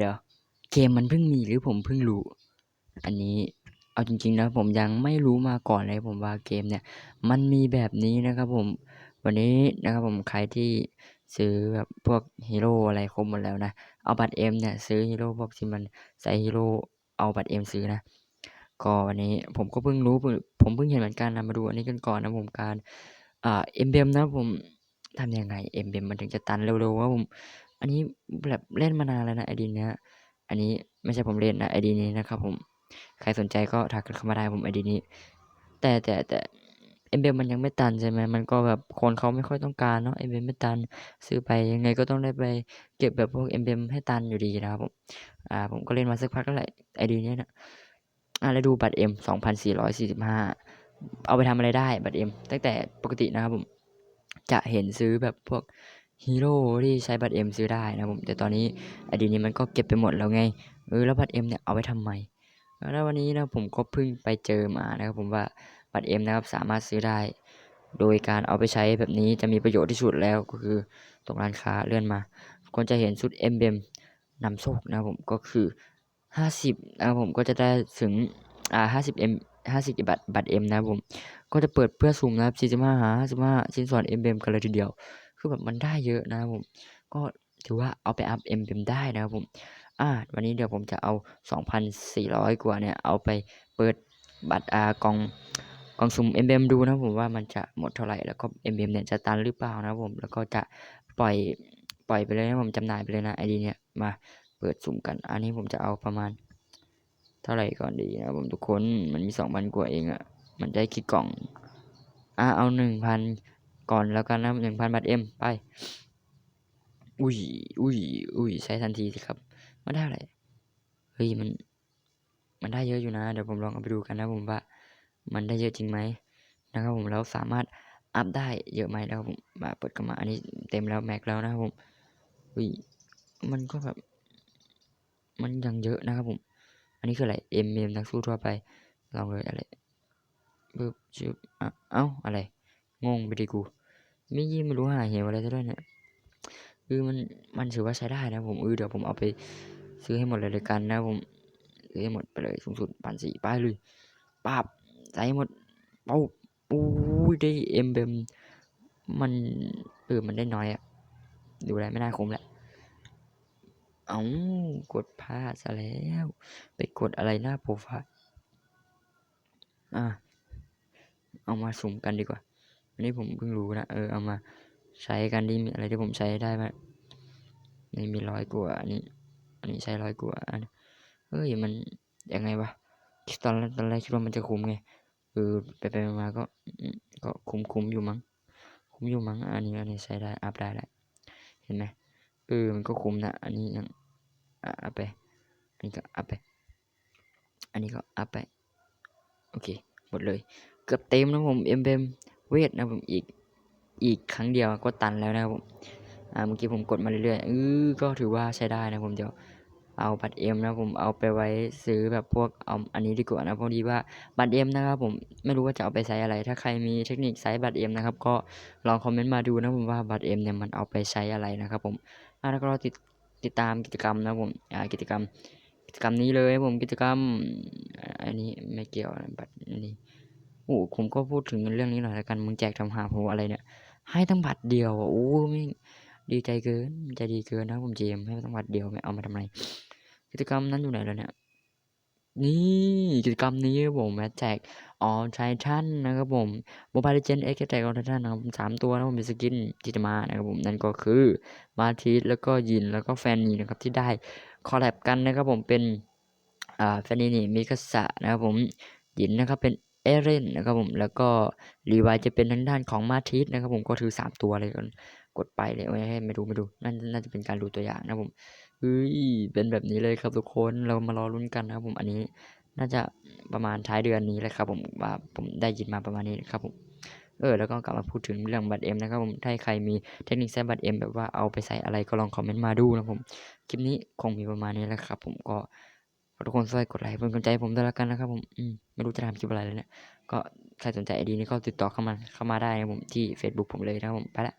เดี๋ยวเกมมันเพิ่งมีหรือผมเพิ่งรู้ อันนี้เอาจริงๆนะผมยังไม่รู้มาก่อนเลยผมว่าเกมเนี่ย มันมีแบบนี้นะครับผมวันนี้นะครับผมใครที่ซื้อแบบพวกฮีโร่อะไรครบหมดแล้วนะเอาบัตรเอ็มเนี่ยซื้อฮีโร่พวกที่มันใส่ฮีโร่เอาบัตรเอ็มซื้อนะก็วันนี้ผมก็เพิ่งรู้ผมเพิ่งเห็นเหมือนกันนะมาดูอันนี้กันก่อนนะผมการอ่าเอ็มเบมนะผมทำยังไงเอ็มเบมมันถึงจะตันเร็วๆว่าผม อันนี้แบบเล่นมานานแล้วนะไอดีเนี้ยอันนี้ไม่ใช่ผมเล่นนะไอดีนี้นะครับผม ใครสนใจก็ทักเข้ามาได้ผมไอดีนี้ แต่แต่แต่เอ็มเบมมันยังไม่ตันใช่ไหมมันก็แบบคนเขาไม่ค่อยต้องการเนาะเอ็มเบมไม่ตันซื้อไปยังไงก็ต้องได้ไปเก็บแบบพวกเอ็มเบมให้ตันอยู่ดีนะครับผมอ่าผมก็เล่นมาสักพักแล้วแหละไอดีนี้นะอ่าแล้วดูบัตรเอ็มสองพันสี่ร้อยสี่สิบห้าเอาไปทำอะไรได้บัตรเอ็มตั้งแต่ปกตินะครับผมจะเห็นซื้อแบบพวก ฮีโร่ที่ใช้บัตรเอ็มซื้อได้นะผมแต่ตอนนี้อดีตนี้มันก็เก็บไปหมดแล้วไงเออแล้วบัตรเอ็มเนี่ยเอาไปทำไมแล้ววันนี้นะผมก็เพิ่งไปเจอมานะครับผมว่าบัตรเอ็มนะครับสามารถซื้อได้ โดยการเอาไปใช้แบบนี้จะมีประโยชน์ที่สุดแล้วก็คือตรงร้านค้าเลื่อนมาคนจะเห็นชุดเอ็มเบมนำโชคนะครับผมก็คือ 50นะครับผมก็จะได้ถึงอ่า50 M 50บัตรบัตรเอ็มนะครับผมก็จะเปิดเพื่อสุ่มนะครับ45หา55ชิ้นส่วนเอ็มเบมกันเลยทีเดียว คือแบบมันได้เยอะนะครับผม ก็ถือว่าเอาไปอัพเอ็มเบมได้นะครับผม อ่า วันนี้เดี๋ยวผมจะเอา 2,400 กว่าเนี่ย เอาไปเปิดบัตรอากองกองสุ่มเอ็มเบมดูนะผมว่ามันจะหมดเท่าไหร่แล้วก็เอ็มเบมเนี่ยจะตันหรือเปล่านะผมแล้วก็จะปล่อยปล่อยไปเลยนะผมจำหน่ายไปเลยนะไอดีเนี่ยมาเปิดสุ่มกัน อันนี้ผมจะเอาประมาณ เท่าไหร่ก่อนดีนะผมทุกคนมันมี2,000กว่าเองอะ่ะมันได้กี่กล่องอ่าเอา1,000 ก่อนแล้วกันนะ1,000บาทเอ็มไป อุ้ยอุ้ยอุ้ยใช้ทันทีสิครับมันได้อะไรเฮ้ยมัน มันได้เยอะอยู่นะ เดี๋ยวผมลองเอาไปดูกันนะผมว่า มันได้เยอะจริงไหมนะครับผมแล้วสามารถอัพได้เยอะไหมแล้วผมมาเปิดกันมาอันนี้เต็มแล้วแม็กแล้วนะครับผมอุ้ยมันก็แบบมันยังเยอะนะครับผม อันนี้คืออะไรเอ็มเอ็มนักสู้ทั่วไปลองเลยอะไรปึ๊บชิบอะเอ้าอะไร งงไปดิกู ไม่ยิ่งไม่รู้หาเหวอะไรซะด้วยเนี่ยคือมันมันถือว่าใช้ได้นะผมเออเดี๋ยวผมเอาไปซื้อให้หมดเลยเลยกันนะผมซื้อให้หมดไปเลยสูงสุดพันสี่ป้ายเลยปับใส่หมดเป้าอู้ได้เอ็มเบมมันเออมันได้น้อยอะดูแลไม่น่าคุ้มแหละเอากดพลาดซะแล้ว ไปกดอะไรหน้าโปรไฟล์อะ เอามาสุ่มกันดีกว่า อันนี้ผมเพิ่งรู้นะเออเอามาใช้กันดีมีอะไรที่ผมใช้ได้ไหมนี่มีร้อยกว่าอันนี้ อันนี้ใช้ร้อยกว่าอันเฮ้ยมันยังไงวะตอนตอนแรกคิดว่ามันจะคุ้มไงเออไปไปมาก็ก็คุ้มคุ้มอยู่มั้งคุ้มอยู่มั้งอันนี้อันนี้ใช้ได้อัพได้แหละเห็นไหมเออมันก็คุ้มนะอันนี้ยังอัพไปอันนี้ก็อัพไป อันนี้ก็อัพไปโอเคหมดเลย เกือบเต็มนะผมเอ็มเบม เวทนะผมอีกอีกครั้งเดียวก็ตันแล้วนะครับผมอ่าเมื่อกี้ผมกดมาเรื่อยๆเออก็ถือว่าใช้ได้นะผมเดี๋ยวเอาบัตรเอ็มนะผมเอาไปไว้ซื้อแบบพวกเอาอันนี้ดีกว่านะพอดีว่าบัตรเอ็มนะครับผมไม่รู้ว่าจะเอาไปใช้อะไร ถ้าใครมีเทคนิคใช้บัตรเอ็มนะครับก็ลองคอมเมนต์มาดูนะผมว่าบัตรเอ็มเนี่ยมันเอาไปใช้อะไรนะครับผมอ่าแล้วก็ติดติดตามกิจกรรมนะผมอ่ากิจกรรมกิจกรรมนี้เลยผมกิจกรรมอันนี้ไม่เกี่ยวบัตรอันนี้ โอ้ผมก็พูดถึงเรื่องนี้หน่อยแล้วกันมึงแจกทำหาโพอะไรเนี่ย ให้ตั้งบัตรเดียวโอ้ไม่ดีใจเกินใจดีเกินนะผมเจมให้ตั้งบัตรเดียวไม่เอามาทำไมกิจกรรมนั้นอยู่ไหนแล้วเนี่ยนี่กิจกรรมนี้ผมแมแจกออไททันนะครับผมโมบายเลเจนเอ็กซ์แจกออไททันนะครับสามตัวนะผมเป็นสกินที่จะมานะครับผมนั่นก็คือมาทีสแล้วก็ยินแล้วก็แฟนนี่นะครับที่ได้คอลแลบกันนะครับผมเป็นอ่าแฟนนี่มิคาสะนะครับผมยินนะครับเป็น เอเรนนะครับผมแล้วก็รีวายจะเป็นทางด้านของมาทีสนะครับผมก็ถือสามตัวเลยกันกดไปเลยโอ้ยให้ไม่ดูไม่ดูนั่นน่าจะเป็นการดูตัวอย่างนะผมเฮ้ยเป็นแบบนี้เลยครับทุกคนเรามารอลุ้นกันนะครับผมอันนี้น่าจะประมาณท้ายเดือนนี้แหละครับผมว่าผมได้ยินมาประมาณนี้นะครับผมเออแล้วก็กลับมาพูดถึงเรื่องบัตรเอ็มนะครับผมถ้าใครมีเทคนิคใช้บัตรเอ็มแบบว่าเอาไปใส่อะไรก็ลองคอมเมนต์มาดูนะผมคลิปนี้คงมีประมาณนี้แหละครับผมก็ ทุกคนช่วยกดไลค์เป็นกำลังใจให้ผมด้วยละกันนะครับผมอืมไม่รู้จะทำคลิปอะไรเลยเนี่ยก็ใครสนใจไอดีนี้ก็ติดต่อเข้ามาเข้ามาได้นะผมที่ Facebook ผมเลยนะครับผมไปละ